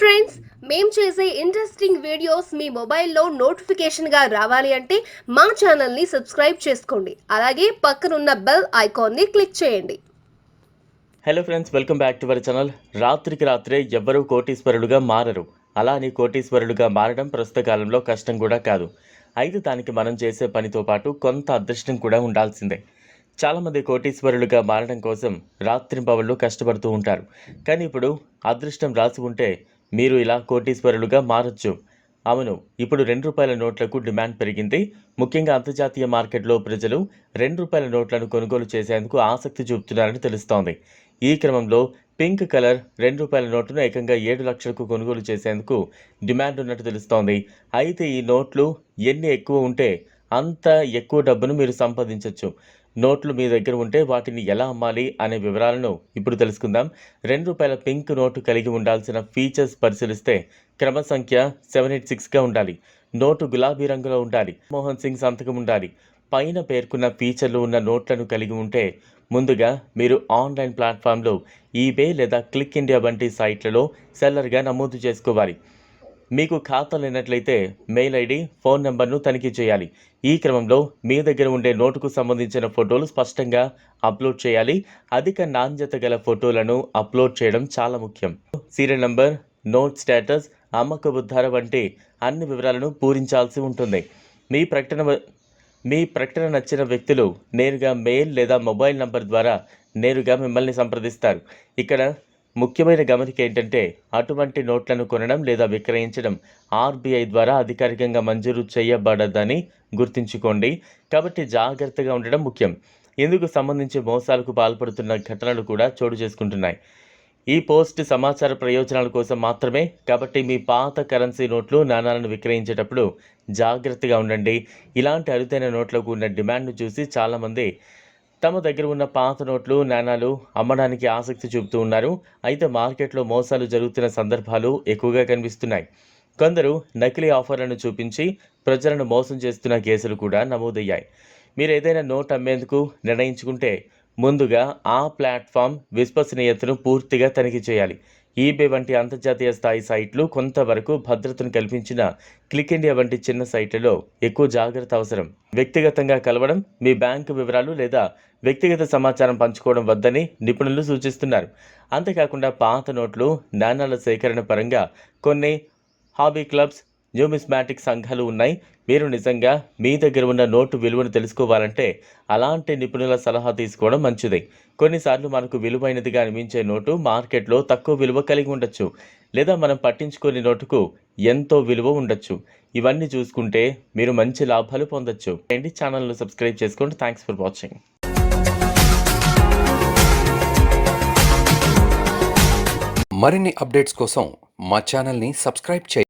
Friends మేం చేసే interesting videos మీ మొబైల్లో నోటిఫికేషన్గా రావాలి అంటే మా ఛానల్ని సబ్స్క్రైబ్ చేసుకోండి. అలాగే పక్కనున్న బెల్ ఐకాన్ని క్లిక్ చేయండి. Hello friends welcome back to our channel రాత్రికి రాత్రే ఎవ్వరూ కోటీశ్వరులుగా మారరు. అలా అని కోటీశ్వరులుగా మారడం ప్రస్తుత కాలంలో కష్టం కూడా కాదు. అయితే దానికి మనం చేసే పనితో పాటు కొంత అదృష్టం కూడా ఉండాల్సిందే. చాలామంది కోటీశ్వరులుగా మారడం కోసం రాత్రింపవళ్ళు కష్టపడుతూ ఉంటారు. కానీ ఇప్పుడు అదృష్టం రాసి ఉంటే మీరు ఇలా కోటీశ్వరులుగా మారచ్చు. అవును ఇప్పుడు రెండు రూపాయల నోట్లకు డిమాండ్ పెరిగింది. ముఖ్యంగా అంతర్జాతీయ మార్కెట్లో ప్రజలు రెండు రూపాయల నోట్లను కొనుగోలు చేసేందుకు ఆసక్తి చూపుతున్నారని తెలుస్తోంది. ఈ క్రమంలో పింక్ కలర్ రెండు రూపాయల నోటును ఏకంగా ఏడు లక్షలకు కొనుగోలు చేసేందుకు డిమాండ్ ఉన్నట్టు తెలుస్తోంది. అయితే ఈ నోట్లు ఎన్ని ఎక్కువ ఉంటే అంత ఎక్కువ డబ్బును మీరు సంపాదించవచ్చు నోట్లు మీ దగ్గర ఉంటే వాటిని ఎలా అమ్మాలి అనే వివరాలను ఇప్పుడు తెలుసుకుందాం. రెండు రూపాయల పింక్ నోటు కలిగి ఉండాల్సిన ఫీచర్స్ పరిశీలిస్తే క్రమ సంఖ్య సెవెన్ ఎయిట్ సిక్స్గా ఉండాలి. నోటు గులాబీ రంగులో ఉండాలి. మోహన్ సింగ్ సంతకం ఉండాలి. పైన పేర్కొన్న ఫీచర్లు ఉన్న నోట్లను కలిగి ఉంటే ముందుగా మీరు ఆన్లైన్ ప్లాట్ఫామ్లో ఈబే లేదా క్లిక్ ఇండియా వంటి సైట్లలో సెల్లర్గా నమోదు చేసుకోవాలి. మీకు ఖాతా లేనట్లయితే మెయిల్ ఐడి ఫోన్ నెంబర్ను తనిఖీ చేయాలి. ఈ క్రమంలో మీ దగ్గర ఉండే నోటుకు సంబంధించిన ఫోటోలు స్పష్టంగా అప్లోడ్ చేయాలి. అధిక నాణ్యత గల ఫోటోలను అప్లోడ్ చేయడం చాలా ముఖ్యం. సీరియల్ నంబర్ నోట్ స్టేటస్ అమ్మకపు ధర వంటి అన్ని వివరాలను పూరించాల్సి ఉంటుంది. మీ ప్రకటన మీ ప్రకటన నచ్చిన వ్యక్తులు నేరుగా మెయిల్ లేదా మొబైల్ నంబర్ ద్వారా నేరుగా మిమ్మల్ని సంప్రదిస్తారు. ఇక్కడ ముఖ్యమైన గమనిక ఏంటంటే అటువంటి నోట్లను కొనడం లేదా విక్రయించడం ఆర్బీఐ ద్వారా అధికారికంగా మంజూరు చేయబడదని గుర్తుంచుకోండి. కాబట్టి జాగ్రత్తగా ఉండడం ముఖ్యం. ఇందుకు సంబంధించి మోసాలకు పాల్పడుతున్న ఘటనలు కూడా చోటు చేసుకుంటున్నాయి. ఈ పోస్ట్ సమాచార ప్రయోజనాల కోసం మాత్రమే కాబట్టి మీ పాత కరెన్సీ నోట్లు నాణాలను విక్రయించేటప్పుడు జాగ్రత్తగా ఉండండి. ఇలాంటి అరుదైన నోట్లకు ఉన్న డిమాండ్ను చూసి చాలామంది తమ దగ్గర ఉన్న పాత నోట్లు నాణాలు అమ్మడానికి ఆసక్తి చూపుతూ ఉన్నారు. అయితే మార్కెట్లో మోసాలు జరుగుతున్న సందర్భాలు ఎక్కువగా కనిపిస్తున్నాయి. కొందరు నకిలీ ఆఫర్లను చూపించి ప్రజలను మోసం చేస్తున్న కేసులు కూడా నమోదయ్యాయి. మీరు ఏదైనా నోట్ అమ్మేందుకు నిర్ణయించుకుంటే ముందుగా ఆ ప్లాట్ఫామ్ విశ్వసనీయతను పూర్తిగా తనిఖీ చేయాలి. ఈబే వంటి అంతర్జాతీయ స్థాయి సైట్లు కొంతవరకు భద్రతను కల్పించిన క్లిక్ ఇండియా వంటి చిన్న సైట్లలో ఎక్కువ జాగ్రత్త అవసరం. వ్యక్తిగతంగా కలవడం మీ బ్యాంకు వివరాలు లేదా వ్యక్తిగత సమాచారం పంచుకోవడం వద్దని నిపుణులు సూచిస్తున్నారు. అంతేకాకుండా పాత నోట్లు నాణాల సేకరణ పరంగా కొన్ని హాబీ క్లబ్స్ న్యూమిస్మాటిక్ సంఘాలు ఉన్నాయి. మీరు నిజంగా మీ దగ్గర ఉన్న నోటు విలువను తెలుసుకోవాలంటే అలాంటి నిపుణుల సలహా తీసుకోవడం మంచిది. కొన్నిసార్లు మనకు విలువైనదిగా అనిపించే నోటు మార్కెట్లో తక్కువ విలువ కలిగి ఉండొచ్చు. లేదా మనం పట్టించుకునే నోటుకు ఎంతో విలువ ఉండొచ్చు. ఇవన్నీ చూసుకుంటే మీరు మంచి లాభాలు పొందొచ్చు. ఏంటి? ఛానల్ను సబ్స్క్రైబ్ చేసుకోండి. Thanks for watching. మరిన్ని అప్డేట్స్ కోసం మా ఛానల్ని సబ్స్క్రైబ్ చేయండి.